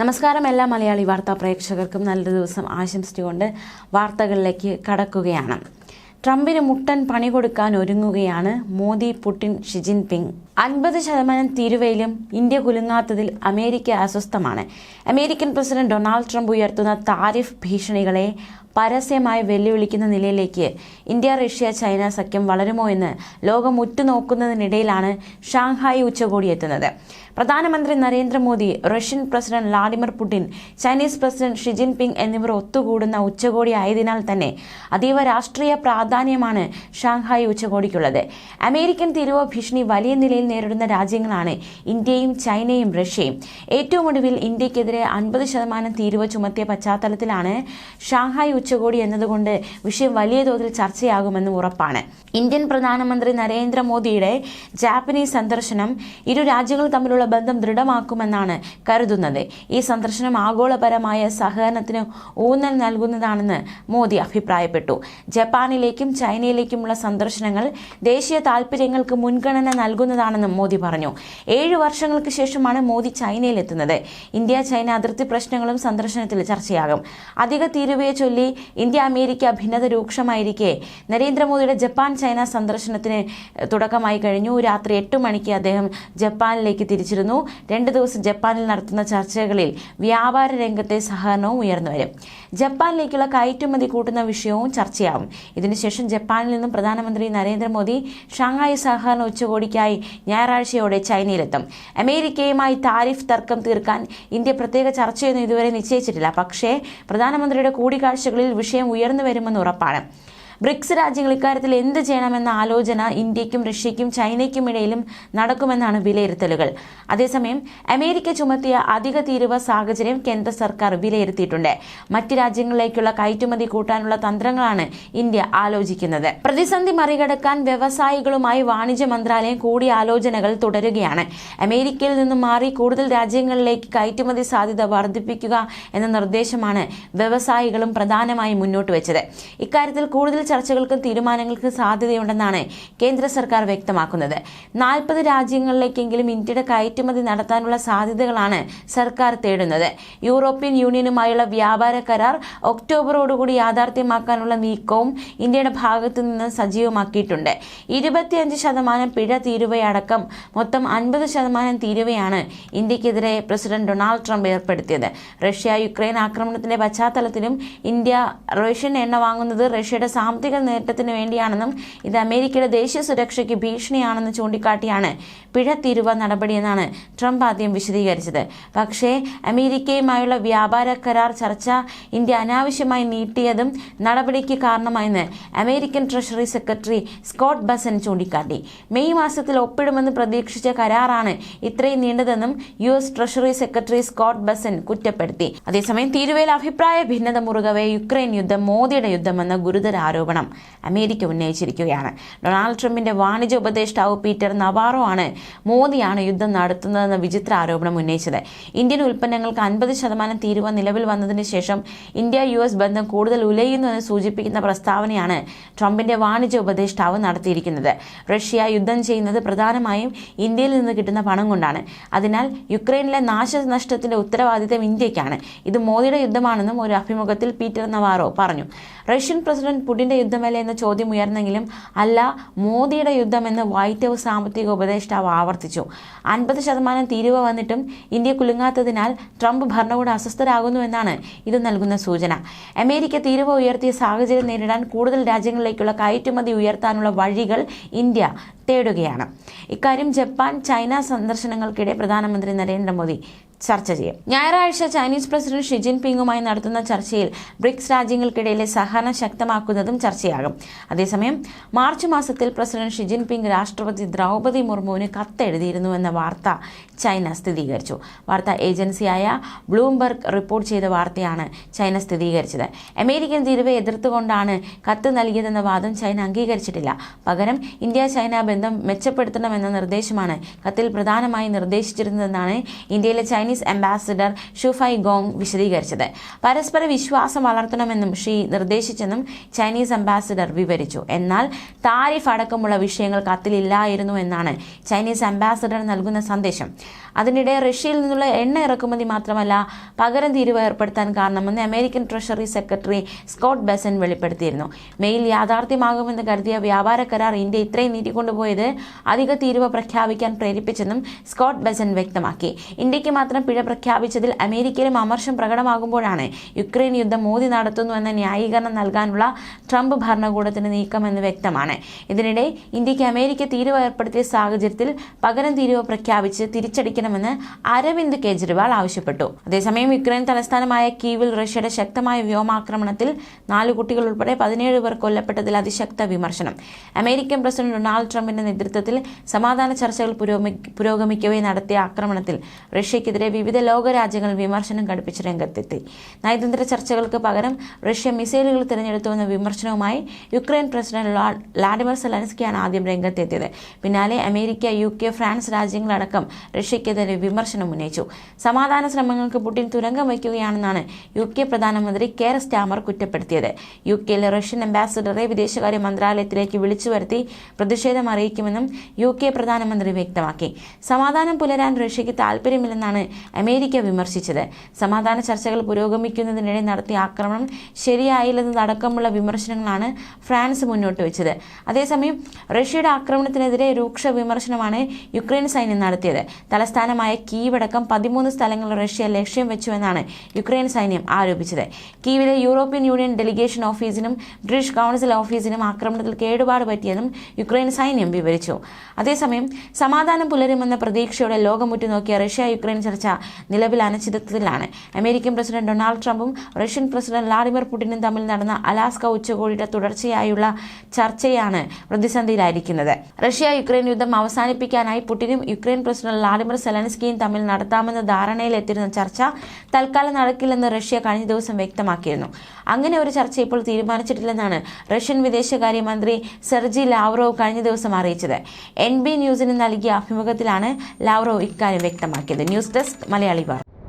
നമസ്കാരം എല്ലാ മലയാളി വാർത്താ പ്രേക്ഷകർക്കും നല്ല ദിവസം ആശംസിച്ചുകൊണ്ട് വാർത്തകളിലേക്ക് കടക്കുകയാണ്. ട്രംപിന് മുട്ടൻ പണി കൊടുക്കാൻ ഒരുങ്ങുകയാണ് മോദി പുടിൻ ഷി ജിൻപിങ്. അൻപത് ശതമാനം തീരുവയിലും ഇന്ത്യ കുലുങ്ങാത്തതിൽ അമേരിക്ക അസ്വസ്ഥമാണ്. അമേരിക്കൻ പ്രസിഡന്റ് ഡൊണാൾഡ് ട്രംപ് ഉയർത്തുന്ന താരിഫ് ഭീഷണികളെ പരസ്യമായി വെല്ലുവിളിക്കുന്ന നിലയിലേക്ക് ഇന്ത്യ റഷ്യ ചൈന സഖ്യം വളരുമോ എന്ന് ലോകം ഉറ്റുനോക്കുന്നതിനിടയിലാണ് ഷാങ്ഹായ് ഉച്ചകോടി എത്തുന്നത് പ്രധാനമന്ത്രി Narendra Modi Russian president Vladimir Putin Chinese president Xi Jinping എന്നിവർ ഒത്തുകൂടുന്ന ഉച്ചകോടി ആയതിനാൽ തന്നെ അതീവ രാഷ്ട്രീയ പ്രാധാന്യമാണ് ഷാങ്ഹായ് ഉച്ചകോടിക്കുള്ളത്. അമേരിക്കൻ തീരുവ ഭീഷണി വലിയ നിലയിൽ നേരിടുന്ന രാജ്യങ്ങളാണ് ഇന്ത്യയും ചൈനയും റഷ്യയും. ഏറ്റവും ഒടുവിൽ ഇന്ത്യക്കെതിരെ അൻപത് ശതമാനം തീരുവ ചുമത്തിയ പശ്ചാത്തലത്തിലാണ് ഷാങ്ഹായ് ഉച്ചകോടി എന്നതുകൊണ്ട് വിഷയം വലിയ തോതിൽ ചർച്ചയാകുമെന്ന് ഉറപ്പാണ്. ഇന്ത്യൻ പ്രധാനമന്ത്രി നരേന്ദ്രമോദിയുടെ ജാപ്പനീസ് സന്ദർശനം ഇരു രാജ്യങ്ങൾ തമ്മിലുള്ള ബന്ധം ദൃഢമാക്കുമെന്നാണ് കരുതുന്നത്. ഈ സന്ദർശനം ആഗോളപരമായ സഹകരണത്തിന് ഊന്നൽ നൽകുന്നതാണെന്ന് മോദി അഭിപ്രായപ്പെട്ടു. ജപ്പാനിലേക്കും ചൈനയിലേക്കുമുള്ള സന്ദർശനങ്ങൾ ദേശീയ താൽപര്യങ്ങൾക്ക് മുൻഗണന നൽകുന്നതാണെന്നും മോദി പറഞ്ഞു. ഏഴ് വർഷങ്ങൾക്ക് ശേഷമാണ് മോദി ചൈനയിലെത്തുന്നത്. ഇന്ത്യ ചൈന അതിർത്തി പ്രശ്നങ്ങളും സന്ദർശനത്തിൽ ചർച്ചയാകും. അധിക തീരുവയെ ചൊല്ലി ഇന്ത്യ അമേരിക്ക ഭിന്നത രൂക്ഷമായിരിക്കെ. നരേന്ദ്രമോദിയുടെ ജപ്പാൻ ചൈന സന്ദർശനത്തിന് തുടക്കമായി കഴിഞ്ഞു. രാത്രി എട്ട് മണിക്ക് അദ്ദേഹം ജപ്പാനിലേക്ക് തിരിച്ചിരുന്നു. രണ്ട് ദിവസം ജപ്പാനിൽ നടത്തുന്ന ചർച്ചകളിൽ വ്യാപാര രംഗത്തെ സഹകരണവും ഉയർന്നു വരും. ജപ്പാനിലേക്കുള്ള കയറ്റുമതി കൂട്ടുന്ന വിഷയവും ചർച്ചയാവും. ഇതിനുശേഷം ജപ്പാനിൽ നിന്നും പ്രധാനമന്ത്രി നരേന്ദ്രമോദി ഷാങ്ഹായ് സഹകരണ ഉച്ചകോടിക്കായി ഞായറാഴ്ചയോടെ ചൈനയിലെത്തും. അമേരിക്കയുമായി താരിഫ് തർക്കം തീർക്കാൻ ഇന്ത്യ പ്രത്യേക ചർച്ചയൊന്നും ഇതുവരെ നിശ്ചയിച്ചിട്ടില്ല. പക്ഷേ പ്രധാനമന്ത്രിയുടെ കൂടിക്കാഴ്ചകളിൽ വിഷയം ഉയർന്നു വരുമെന്ന് ഉറപ്പാണ് ബ്രിക്സ് രാജ്യങ്ങൾ ഇക്കാര്യത്തിൽ എന്ത് ചെയ്യണമെന്ന ആലോചന ഇന്ത്യക്കും റഷ്യയ്ക്കും ചൈനയ്ക്കും ഇടയിലും നടക്കുമെന്നാണ് വിലയിരുത്തലുകൾ. അതേസമയം അമേരിക്ക ചുമത്തിയ അധിക തീരുവ സാഹചര്യം കേന്ദ്ര സർക്കാർ വിലയിരുത്തിയിട്ടുണ്ട്. മറ്റ് രാജ്യങ്ങളിലേക്കുള്ള കയറ്റുമതി കൂട്ടാനുള്ള തന്ത്രങ്ങളാണ് ഇന്ത്യ ആലോചിക്കുന്നത്. പ്രതിസന്ധി മറികടക്കാൻ വ്യവസായികളുമായി വാണിജ്യ മന്ത്രാലയം കൂടിയാലോചനകൾ തുടരുകയാണ്. അമേരിക്കയിൽ നിന്നും മാറി കൂടുതൽ രാജ്യങ്ങളിലേക്ക് കയറ്റുമതി സാധ്യത വർദ്ധിപ്പിക്കുക എന്ന നിർദ്ദേശമാണ് വ്യവസായികളും പ്രധാനമായും മുന്നോട്ട് വെച്ചത്. ഇക്കാര്യത്തിൽ കൂടുതൽ ചർച്ചകൾക്കും തീരുമാനങ്ങൾക്കും സാധ്യതയുണ്ടെന്നാണ് കേന്ദ്ര സർക്കാർ വ്യക്തമാക്കുന്നത്. നാൽപ്പത് രാജ്യങ്ങളിലേക്കെങ്കിലും ഇന്ത്യയുടെ കയറ്റുമതി നടത്താനുള്ള സാധ്യതകളാണ് സർക്കാർ തേടുന്നത്. യൂറോപ്യൻ യൂണിയനുമായുള്ള വ്യാപാര കരാർ ഒക്ടോബറോടുകൂടി യാഥാർത്ഥ്യമാക്കാനുള്ള നീക്കവും ഇന്ത്യയുടെ ഭാഗത്തു നിന്ന് സജീവമാക്കിയിട്ടുണ്ട്. ഇരുപത്തിയഞ്ച് ശതമാനം പിഴ തീരുവയടക്കം മൊത്തം അൻപത് ശതമാനം തീരുവയാണ് ഇന്ത്യക്കെതിരെ പ്രസിഡന്റ് ഡൊണാൾഡ് ട്രംപ് ഏർപ്പെടുത്തിയത്. റഷ്യ യുക്രൈൻ ആക്രമണത്തിന്റെ പശ്ചാത്തലത്തിലും ഇന്ത്യ റഷ്യൻ എണ്ണ വാങ്ങുന്നത് റഷ്യയുടെ സാമ്പത്തിക നേട്ടത്തിന് വേണ്ടിയാണെന്നും ഇത് അമേരിക്കയുടെ ദേശീയ സുരക്ഷയ്ക്ക് ഭീഷണിയാണെന്ന് ചൂണ്ടിക്കാട്ടിയാണ് പിഴ തീരുവ നടപടിയെന്നാണ് ട്രംപ് ആദ്യം വിശദീകരിച്ചത്. പക്ഷേ അമേരിക്കയുമായുള്ള വ്യാപാര കരാർ ചർച്ച ഇന്ത്യ അനാവശ്യമായി നീട്ടിയതും നടപടിക്ക് കാരണമായെന്ന് American treasury secretary Scott Bessent ചൂണ്ടിക്കാട്ടി. മെയ് മാസത്തിൽ ഒപ്പിടുമെന്ന് പ്രതീക്ഷിച്ച കരാറാണ് ഇത്രയും നീണ്ടതെന്നും U S treasury secretary Scott Bessent കുറ്റപ്പെടുത്തി. അതേസമയം തീരുവയിൽ അഭിപ്രായ ഭിന്നത മുറുകവെ യുക്രൈൻ യുദ്ധം മോദിയുടെ യുദ്ധമെന്ന ഗുരുതര ആരോപണം അമേരിക്ക ഉന്നയിച്ചിരിക്കുകയാണ്. ഡൊണാൾഡ് ട്രംപിന്റെ വാണിജ്യ ഉപദേഷ്ടാവ് പീറ്റർ നവാറോ ആണ് മോദിയാണ് യുദ്ധം നടത്തുന്നതെന്ന വിചിത്ര ആരോപണം ഉന്നയിച്ചത്. ഇന്ത്യൻ ഉൽപ്പന്നങ്ങൾക്ക് അൻപത് ശതമാനം തീരുവ നിലവിൽ വന്നതിന് ശേഷം ഇന്ത്യ യു എസ് ബന്ധം കൂടുതൽ ഉലയുന്നു എന്ന് സൂചിപ്പിക്കുന്ന പ്രസ്താവനയാണ് ട്രംപിന്റെ വാണിജ്യ ഉപദേഷ്ടാവ് നടത്തിയിരിക്കുന്നത്. റഷ്യ യുദ്ധം ചെയ്യുന്നത് പ്രധാനമായും ഇന്ത്യയിൽ നിന്ന് കിട്ടുന്ന പണം കൊണ്ടാണ്. അതിനാൽ യുക്രൈനിലെ നാശനഷ്ടത്തിന്റെ ഉത്തരവാദിത്തം ഇന്ത്യക്കാണ്. ഇത് മോദിയുടെ യുദ്ധമാണെന്നും ഒരു അഭിമുഖത്തിൽ പീറ്റർ നവാറോ പറഞ്ഞു. റഷ്യൻ പ്രസിഡന്റ് പുടിന്റെ യുദ്ധമല്ല എന്ന ചോദ്യം ഉയർന്നെങ്കിലും അല്ല മോദിയുടെ യുദ്ധമെന്ന് വൈറ്റ് ഹൗസ് സാമ്പത്തിക ഉപദേഷ്ടാവ് ആവർത്തിച്ചു. അൻപത് ശതമാനം തീരുവ വന്നിട്ടും ഇന്ത്യ കുലുങ്ങാത്തതിനാൽ ട്രംപ് ഭരണകൂടം അസ്വസ്ഥരാകുന്നുവെന്നാണ് ഇത് നൽകുന്ന സൂചന. അമേരിക്ക തീരുവ ഉയർത്തിയ സാഹചര്യം നേരിടാൻ കൂടുതൽ രാജ്യങ്ങളിലേക്കുള്ള കയറ്റുമതി ഉയർത്താനുള്ള വഴികൾ ഇന്ത്യ തേടുകയാണ്. ഇക്കാര്യം ജപ്പാൻ ചൈന സന്ദർശനങ്ങൾക്കിടെ പ്രധാനമന്ത്രി നരേന്ദ്രമോദി ചർച്ച ചെയ്യും. ഞായറാഴ്ച ചൈനീസ് പ്രസിഡന്റ് ഷി ജിൻപിങ്ങുമായി നടത്തുന്ന ചർച്ചയിൽ ബ്രിക്സ് രാജ്യങ്ങൾക്കിടയിലെ സഹകരണം ശക്തമാക്കുന്നതും ചർച്ചയാകും. അതേസമയം മാർച്ച് മാസത്തിൽ പ്രസിഡന്റ് ഷി ജിൻപിങ് രാഷ്ട്രപതി ദ്രൗപദി മുർമുവിന് കത്തെഴുതിയിരുന്നു എന്ന വാർത്ത ചൈന സ്ഥിരീകരിച്ചു. വാർത്താ ഏജൻസിയായ ബ്ലൂംബർഗ് റിപ്പോർട്ട് ചെയ്ത വാർത്തയാണ് ചൈന സ്ഥിരീകരിച്ചത്. അമേരിക്കൻ തീരുവെ എതിർത്തുകൊണ്ടാണ് കത്ത് നൽകിയതെന്ന വാദം ചൈന അംഗീകരിച്ചിട്ടില്ല. പകരം ഇന്ത്യ ചൈന ബന്ധം മെച്ചപ്പെടുത്തണമെന്ന നിർദ്ദേശമാണ് കത്തിൽ പ്രധാനമായി നിർദ്ദേശിച്ചിരുന്നതെന്നാണ് ഇന്ത്യയിലെ ചൈനീസ് ചൈനീസ് അംബാസിഡർ ഷുഫൈ ഗോങ് വിശദീകരിച്ചത്. പരസ്പര വിശ്വാസം വളർത്തണമെന്നും ഷീ നിർദ്ദേശിച്ചെന്നും ചൈനീസ് അംബാസിഡർ വിവരിച്ചു. എന്നാൽ താരിഫ് അടക്കമുള്ള വിഷയങ്ങൾ കത്തിലില്ലായിരുന്നു എന്നാണ് ചൈനീസ് അംബാസിഡർ നൽകുന്ന സന്ദേശം. അതിനിടെ റഷ്യയിൽ നിന്നുള്ള എണ്ണ ഇറക്കുമതി മാത്രമല്ല പകരം തീരുവ ഏർപ്പെടുത്താൻ കാരണമെന്ന് American treasury secretary Scott Bessent വെളിപ്പെടുത്തിയിരുന്നു. മെയിൽ യാഥാർത്ഥ്യമാകുമെന്ന് കരുതിയ വ്യാപാര കരാർ ഇന്ത്യ ഇത്രയും നീട്ടിക്കൊണ്ടുപോയത് അധിക തീരുവ പ്രഖ്യാപിക്കാൻ പ്രേരിപ്പിച്ചെന്നും സ്കോട്ട് ബെസൻ വ്യക്തമാക്കി. ഇന്ത്യയ്ക്ക് മാത്രം പിഴ പ്രഖ്യാപിച്ചതിൽ അമേരിക്കയിലും അമർഷം പ്രകടമാകുമ്പോഴാണ് യുക്രൈൻ യുദ്ധം മോദി നടത്തുന്നുവെന്ന ന്യായീകരണം നൽകാനുള്ള ട്രംപ് ഭരണകൂടത്തിന് നീക്കമെന്ന് വ്യക്തമാണ്. ഇതിനിടെ ഇന്ത്യയ്ക്ക് അമേരിക്ക തീരുവ ഏർപ്പെടുത്തിയ സാഹചര്യത്തിൽ പകരം തീരുവ പ്രഖ്യാപിച്ച് തിരിച്ചടിക്കണമെന്ന് അരവിന്ദ് കെജ്രിവാൾ ആവശ്യപ്പെട്ടു. അതേസമയം യുക്രൈൻ തലസ്ഥാനമായ കീവിൽ റഷ്യയുടെ ശക്തമായ വ്യോമാക്രമണത്തിൽ നാല് കുട്ടികൾ ഉൾപ്പെടെ പതിനേഴ് പേർ കൊല്ലപ്പെട്ടതിൽ അതിശക്ത വിമർശനം. അമേരിക്കൻ പ്രസിഡന്റ് ഡൊണാൾഡ് ട്രംപിന്റെ നേതൃത്വത്തിൽ സമാധാന ചർച്ചകൾ പുരോഗമി പുരോഗമിക്കവേ നടത്തിയ ആക്രമണത്തിൽ റഷ്യക്കെതിരെ വിവിധ ലോകരാജ്യങ്ങൾ വിമർശനം ഘടിപ്പിച്ച് രംഗത്തെത്തി. നയതന്ത്ര ചർച്ചകൾക്ക് പകരം റഷ്യ മിസൈലുകൾ തിരഞ്ഞെടുത്തുവെന്ന വിമർശനവുമായി യുക്രൈൻ പ്രസിഡന്റ് വ്ളാഡിമിർ സെലൻസ്കിയാണ് ആദ്യം രംഗത്തെത്തിയത്. പിന്നാലെ അമേരിക്ക യു കെ ഫ്രാൻസ് രാജ്യങ്ങളടക്കം റഷ്യക്കെതിരെ വിമർശനം ഉന്നയിച്ചു. സമാധാന ശ്രമങ്ങൾക്ക് പുടിൻ തുരങ്കം വയ്ക്കുകയാണെന്നാണ് യു കെ പ്രധാനമന്ത്രി കെയർ സ്റ്റാമർ കുറ്റപ്പെടുത്തിയത്. യു കെയിലെ റഷ്യൻ അംബാസിഡറെ വിദേശകാര്യ മന്ത്രാലയത്തിലേക്ക് വിളിച്ചു വരുത്തി പ്രതിഷേധം അറിയിക്കുമെന്നും യു കെ പ്രധാനമന്ത്രി വ്യക്തമാക്കി. സമാധാനം പുലരാൻ റഷ്യയ്ക്ക് താൽപ്പര്യമില്ലെന്നാണ് അമേരിക്ക വിമർശിച്ചത്. സമാധാന ചർച്ചകൾ പുരോഗമിക്കുന്നതിനിടെ നടത്തിയ ആക്രമണം ശരിയായില്ലെന്നതടക്കമുള്ള വിമർശനങ്ങളാണ് ഫ്രാൻസ് മുന്നോട്ട് വെച്ചത്. അതേസമയം റഷ്യയുടെ ആക്രമണത്തിനെതിരെ രൂക്ഷ വിമർശനമാണ് യുക്രൈൻ സൈന്യം നടത്തിയത്. തലസ്ഥാനമായ കീവടക്കം പതിമൂന്ന് സ്ഥലങ്ങൾ റഷ്യ ലക്ഷ്യം വെച്ചുവെന്നാണ് യുക്രൈൻ സൈന്യം ആരോപിച്ചത്. കീവിലെ യൂറോപ്യൻ യൂണിയൻ ഡെലിഗേഷൻ ഓഫീസിനും ബ്രിട്ടീഷ് കൗൺസിൽ ഓഫീസിനും ആക്രമണത്തിൽ കേടുപാട് പറ്റിയെന്നും യുക്രൈൻ സൈന്യം വിവരിച്ചു. അതേസമയം സമാധാനം പുലരുമെന്ന പ്രതീക്ഷയോടെ ലോകം ഉറ്റുനോക്കിയ റഷ്യ യുക്രൈൻ ചർച്ച നിലവിൽ അനിശ്ചിതത്വത്തിലാണ്. അമേരിക്കൻ പ്രസിഡന്റ് ഡൊണാൾഡ് ട്രംപും റഷ്യൻ പ്രസിഡന്റ് വ്ളാഡിമിർ പുടിനും തമ്മിൽ നടന്ന അലാസ്ക ഉച്ചകോടിയുടെ തുടർച്ചയായുള്ള ചർച്ചയാണ് പ്രതിസന്ധിയിലായിരിക്കുന്നത്. റഷ്യ യുക്രൈൻ യുദ്ധം അവസാനിപ്പിക്കാനായി പുടിനും യുക്രൈൻ പ്രസിഡന്റ് വ്ളാഡിമിർ സെലൻസ്കിയും തമ്മിൽ നടത്താമെന്ന ധാരണയിലെത്തിയിരുന്ന ചർച്ച തൽക്കാലം നടക്കില്ലെന്ന് റഷ്യ കഴിഞ്ഞ ദിവസം വ്യക്തമാക്കിയിരുന്നു. അങ്ങനെ ഒരു ചർച്ച ഇപ്പോൾ തീരുമാനിച്ചിട്ടില്ലെന്നാണ് റഷ്യൻ വിദേശകാര്യമന്ത്രി സെർജി ലാവ്റോവ് കഴിഞ്ഞ ദിവസം അറിയിച്ചത്. എൻ ബി ന്യൂസിന് നൽകിയ അഭിമുഖത്തിലാണ് ലാവ്റോവ് ഇക്കാര്യം വ്യക്തമാക്കിയത്. ന്യൂസ് ഡെസ്ക് മലയാളി വാർത്ത.